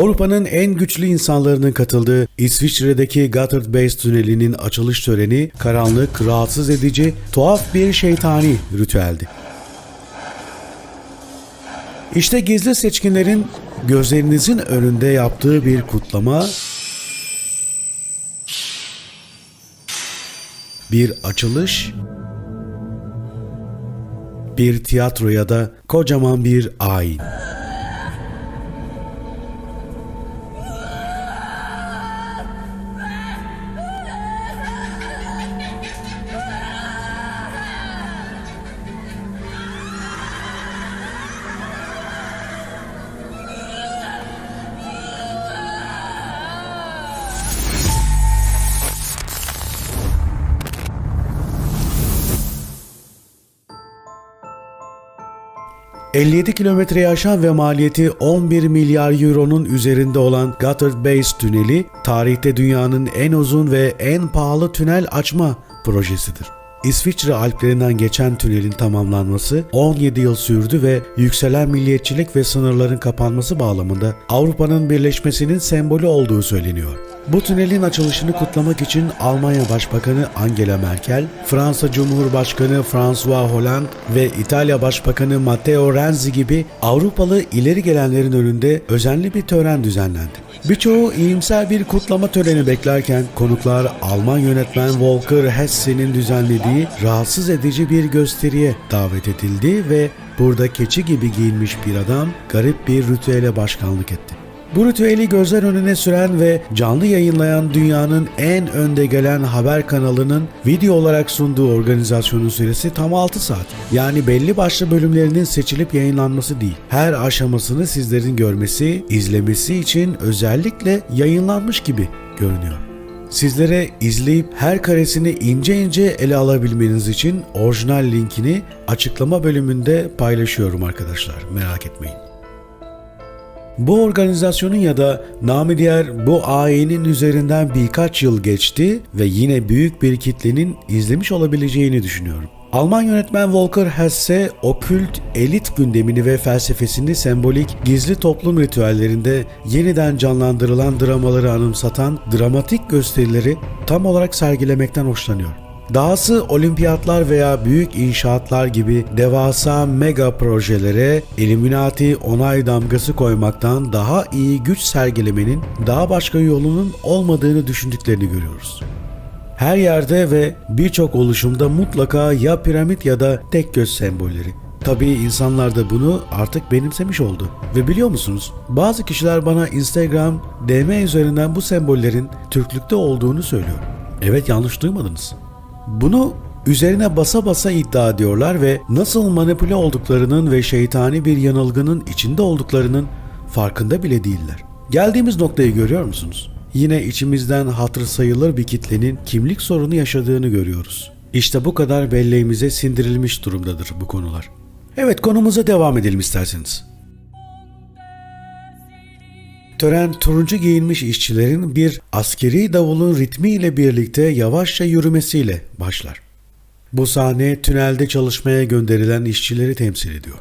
Avrupa'nın en güçlü insanlarının katıldığı İsviçre'deki Gotthard Base tünelinin açılış töreni karanlık, rahatsız edici, tuhaf bir şeytani ritüeldi. İşte gizli seçkinlerin gözlerinizin önünde yaptığı bir kutlama, bir açılış, bir tiyatro ya da kocaman bir ayin. ...57 kilometreyi aşan ve maliyeti 11 milyar euronun üzerinde olan Gotthard Base tüneli... ...tarihte dünyanın en uzun ve en pahalı tünel açma projesidir. İsviçre Alplerinden geçen tünelin tamamlanması 17 yıl sürdü ve yükselen milliyetçilik ve sınırların kapanması bağlamında Avrupa'nın birleşmesinin sembolü olduğu söyleniyor. Bu tünelin açılışını kutlamak için Almanya Başbakanı Angela Merkel, Fransa Cumhurbaşkanı François Hollande ve İtalya Başbakanı Matteo Renzi gibi Avrupalı ileri gelenlerin önünde özenli bir tören düzenlendi. Birçoğu iyimser bir kutlama töreni beklerken konuklar Alman yönetmen Volker Hesse'nin düzenlediği rahatsız edici bir gösteriye davet edildi ve burada keçi gibi giyinmiş bir adam garip bir ritüele başkanlık etti. Bu ritüeli gözler önüne süren ve canlı yayınlayan dünyanın en önde gelen haber kanalının video olarak sunduğu organizasyonun süresi tam 6 saat. Yani belli başlı bölümlerinin seçilip yayınlanması değil. Her aşamasını sizlerin görmesi, izlemesi için özellikle yayınlanmış gibi görünüyor. Sizlere izleyip her karesini ince ince ele alabilmeniz için orijinal linkini açıklama bölümünde paylaşıyorum arkadaşlar. Merak etmeyin. Bu organizasyonun ya da namı diğer bu ayinin üzerinden birkaç yıl geçti ve yine büyük bir kitlenin izlemiş olabileceğini düşünüyorum. Alman yönetmen Volker Hesse, okült elit gündemini ve felsefesini sembolik gizli toplum ritüellerinde yeniden canlandırılan dramaları anımsatan dramatik gösterileri tam olarak sergilemekten hoşlanıyor. Dahası olimpiyatlar veya büyük inşaatlar gibi devasa mega projelere Illuminati onay damgası koymaktan daha iyi güç sergilemenin daha başka yolunun olmadığını düşündüklerini görüyoruz. Her yerde ve birçok oluşumda mutlaka ya piramit ya da tek göz sembolleri. Tabii insanlar da bunu artık benimsemiş oldu. Ve biliyor musunuz? Bazı kişiler bana Instagram, DM üzerinden bu sembollerin Türklükte olduğunu söylüyor. Evet yanlış duymadınız. Bunu üzerine basa basa iddia ediyorlar ve nasıl manipüle olduklarının ve şeytani bir yanılgının içinde olduklarının farkında bile değiller. Geldiğimiz noktayı görüyor musunuz? Yine içimizden hatır sayılır bir kitlenin kimlik sorunu yaşadığını görüyoruz. İşte bu kadar belleğimize sindirilmiş durumdadır bu konular. Evet konumuza devam edelim isterseniz. Tören turuncu giyinmiş işçilerin bir askeri davulun ritmiyle birlikte yavaşça yürümesiyle başlar. Bu sahne tünelde çalışmaya gönderilen işçileri temsil ediyor.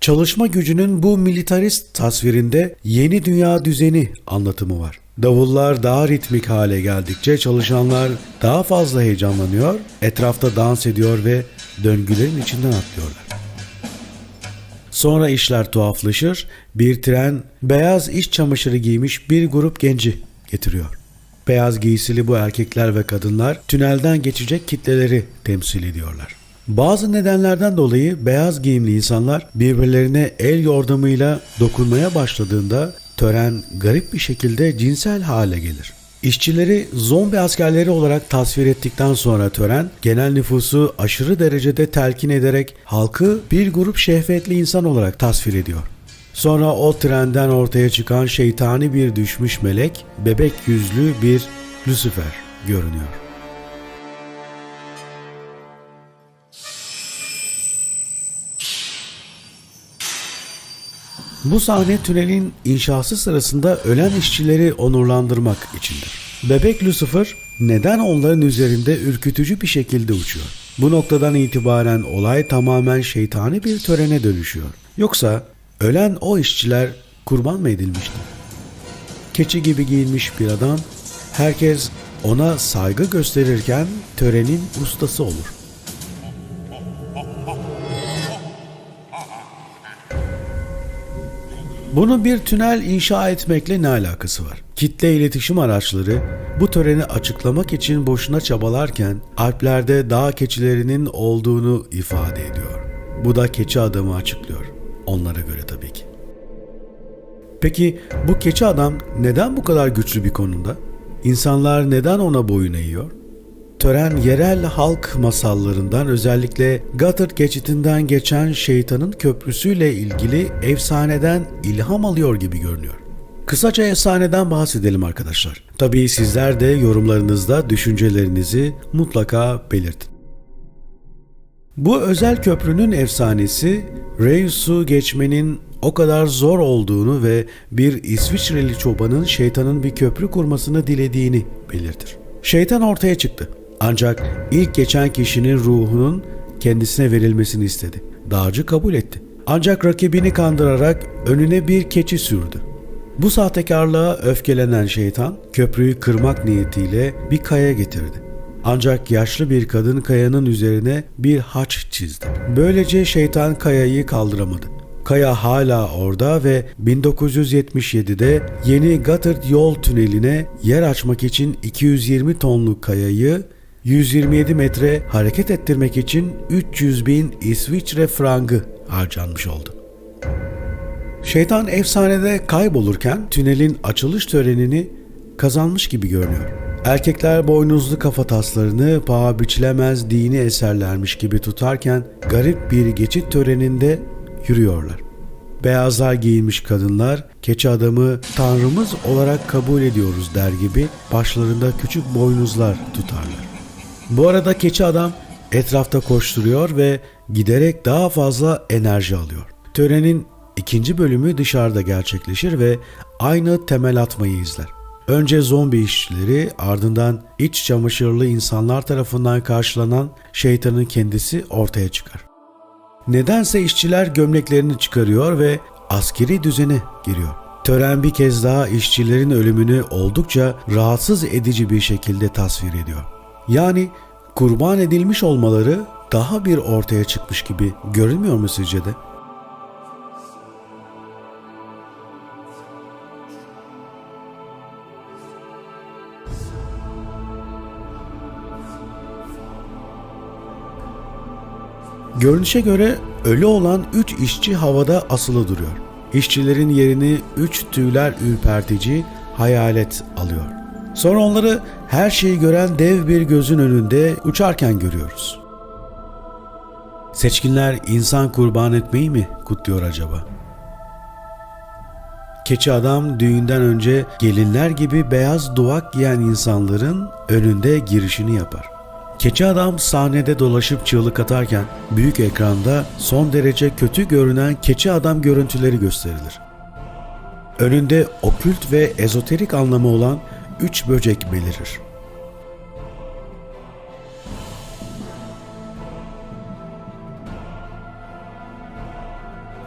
Çalışma gücünün bu militarist tasvirinde yeni dünya düzeni anlatımı var. Davullar daha ritmik hale geldikçe çalışanlar daha fazla heyecanlanıyor, etrafta dans ediyor ve döngülerin içinden atlıyorlar. Sonra işler tuhaflaşır. Bir tren beyaz iş çamaşırı giymiş bir grup genci getiriyor. Beyaz giysili bu erkekler ve kadınlar tünelden geçecek kitleleri temsil ediyorlar. Bazı nedenlerden dolayı beyaz giyimli insanlar birbirlerine el yordamıyla dokunmaya başladığında tören garip bir şekilde cinsel hale gelir. İşçileri zombi askerleri olarak tasvir ettikten sonra tören genel nüfusu aşırı derecede telkin ederek halkı bir grup şehvetli insan olarak tasvir ediyor. Sonra o trenden ortaya çıkan şeytani bir düşmüş melek, bebek yüzlü bir Lucifer görünüyor. Bu sahne tünelin inşası sırasında ölen işçileri onurlandırmak içindir. Bebek Lucifer neden onların üzerinde ürkütücü bir şekilde uçuyor? Bu noktadan itibaren olay tamamen şeytani bir törene dönüşüyor. Yoksa ölen o işçiler kurban mı edilmişti? Keçi gibi giyinmiş bir adam, herkes ona saygı gösterirken törenin ustası olur. Bunun bir tünel inşa etmekle ne alakası var? Kitle iletişim araçları bu töreni açıklamak için boşuna çabalarken Alplerde dağ keçilerinin olduğunu ifade ediyor. Bu da keçi adamı açıklıyor. Onlara göre tabii ki. Peki bu keçi adam neden bu kadar güçlü bir konumda? İnsanlar neden ona boyun eğiyor? Tören yerel halk masallarından özellikle Gatır geçitinden geçen şeytanın köprüsüyle ilgili efsaneden ilham alıyor gibi görünüyor. Kısaca efsaneden bahsedelim arkadaşlar. Tabii sizler de yorumlarınızda düşüncelerinizi mutlaka belirtin. Bu özel köprünün efsanesi Reus'u geçmenin o kadar zor olduğunu ve bir İsviçreli çobanın şeytanın bir köprü kurmasını dilediğini belirtir. Şeytan ortaya çıktı. Ancak ilk geçen kişinin ruhunun kendisine verilmesini istedi. Dağcı kabul etti. Ancak rakibini kandırarak önüne bir keçi sürdü. Bu sahtekarlığa öfkelenen şeytan köprüyü kırmak niyetiyle bir kaya getirdi. Ancak yaşlı bir kadın kayanın üzerine bir haç çizdi. Böylece şeytan kayayı kaldıramadı. Kaya hala orada ve 1977'de yeni Gotthard yol tüneline yer açmak için 220 tonluk kayayı 127 metre hareket ettirmek için 300 bin İsviçre frangı harcanmış oldu. Şeytan efsanede kaybolurken tünelin açılış törenini kazanmış gibi görünüyor. Erkekler boynuzlu kafataslarını paha biçilemez dini eserlermiş gibi tutarken garip bir geçit töreninde yürüyorlar. Beyazlar giyinmiş kadınlar keçi adamı tanrımız olarak kabul ediyoruz der gibi başlarında küçük boynuzlar tutarlar. Bu arada keçi adam etrafta koşturuyor ve giderek daha fazla enerji alıyor. Törenin ikinci bölümü dışarıda gerçekleşir ve aynı temel atmayı izler. Önce zombi işçileri ardından iç çamaşırlı insanlar tarafından karşılanan şeytanın kendisi ortaya çıkar. Nedense işçiler gömleklerini çıkarıyor ve askeri düzene giriyor. Tören bir kez daha işçilerin ölümünü oldukça rahatsız edici bir şekilde tasvir ediyor. Yani kurban edilmiş olmaları daha bir ortaya çıkmış gibi görünmüyor mu sizce de? Görünüşe göre ölü olan 3 işçi havada asılı duruyor. İşçilerin yerini 3 tüyler ürpertici hayalet alıyor. Sonra onları her şeyi gören dev bir gözün önünde uçarken görüyoruz. Seçkinler insan kurban etmeyi mi kutluyor acaba? Keçi adam düğünden önce gelinler gibi beyaz duvak giyen insanların önünde girişini yapar. Keçi adam sahnede dolaşıp çığlık atarken büyük ekranda son derece kötü görünen keçi adam görüntüleri gösterilir. Önünde okült ve ezoterik anlamı olan üç böcek belirir.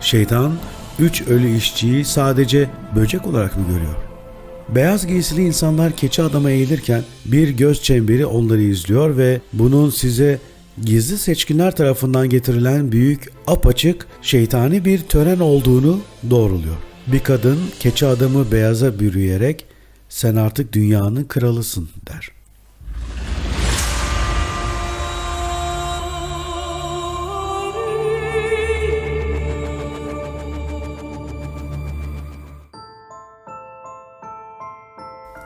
Şeytan üç ölü işçiyi sadece böcek olarak mı görüyor? Beyaz giysili insanlar keçi adama eğilirken bir göz çemberi onları izliyor ve bunun size gizli seçkinler tarafından getirilen büyük, apaçık, şeytani bir tören olduğunu doğruluyor. Bir kadın keçi adamı beyaza bürüyerek sen artık dünyanın kralısın der.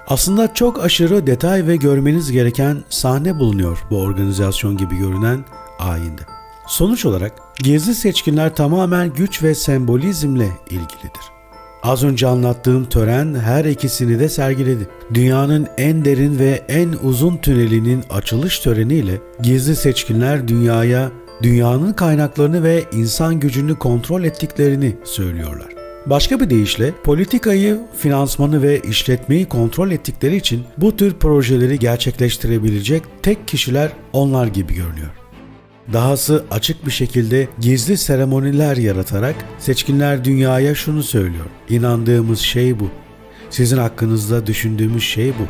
Aslında çok aşırı detay ve görmeniz gereken sahne bulunuyor bu organizasyon gibi görünen ayinde. Sonuç olarak gizli seçkinler tamamen güç ve sembolizmle ilgilidir. Az önce anlattığım tören her ikisini de sergiledi. Dünyanın en derin ve en uzun tünelinin açılış töreniyle gizli seçkinler dünyaya dünyanın kaynaklarını ve insan gücünü kontrol ettiklerini söylüyorlar. Başka bir deyişle politikayı, finansmanı ve işletmeyi kontrol ettikleri için bu tür projeleri gerçekleştirebilecek tek kişiler onlar gibi görünüyor. Dahası açık bir şekilde gizli seremoniler yaratarak seçkinler dünyaya şunu söylüyor. İnandığımız şey bu. Sizin hakkınızda düşündüğümüz şey bu.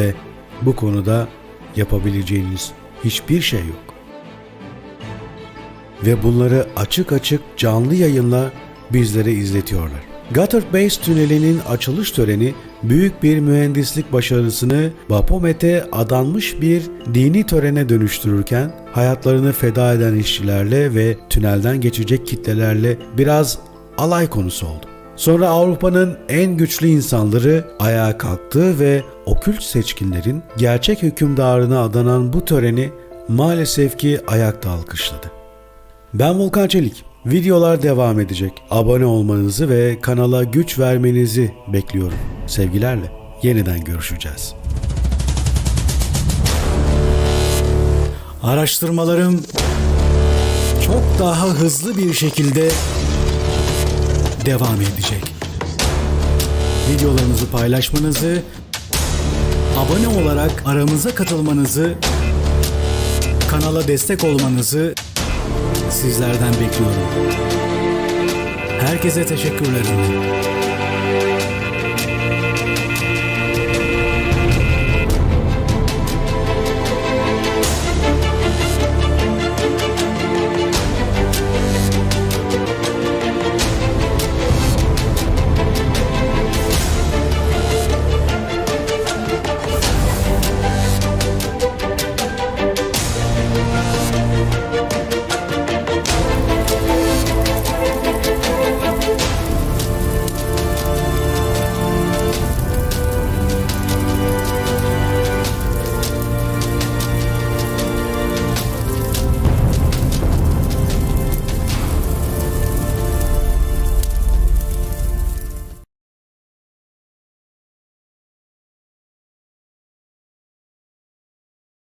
Ve bu konuda yapabileceğiniz hiçbir şey yok. Ve bunları açık açık canlı yayınla bizlere izletiyorlar. Gothard Base Tüneli'nin açılış töreni büyük bir mühendislik başarısını Baphomet'e adanmış bir dini törene dönüştürürken hayatlarını feda eden işçilerle ve tünelden geçecek kitlelerle biraz alay konusu oldu. Sonra Avrupa'nın en güçlü insanları ayağa kalktı ve okült seçkinlerin gerçek hükümdarına adanan bu töreni maalesef ki ayakta alkışladı. Ben Volkan Çelik. Videolar devam edecek. Abone olmanızı ve kanala güç vermenizi bekliyorum. Sevgilerle yeniden görüşeceğiz. Araştırmalarım çok daha hızlı bir şekilde devam edecek. Videolarınızı paylaşmanızı, abone olarak aramıza katılmanızı, kanala destek olmanızı sizlerden bekliyorum. Herkese teşekkürlerim.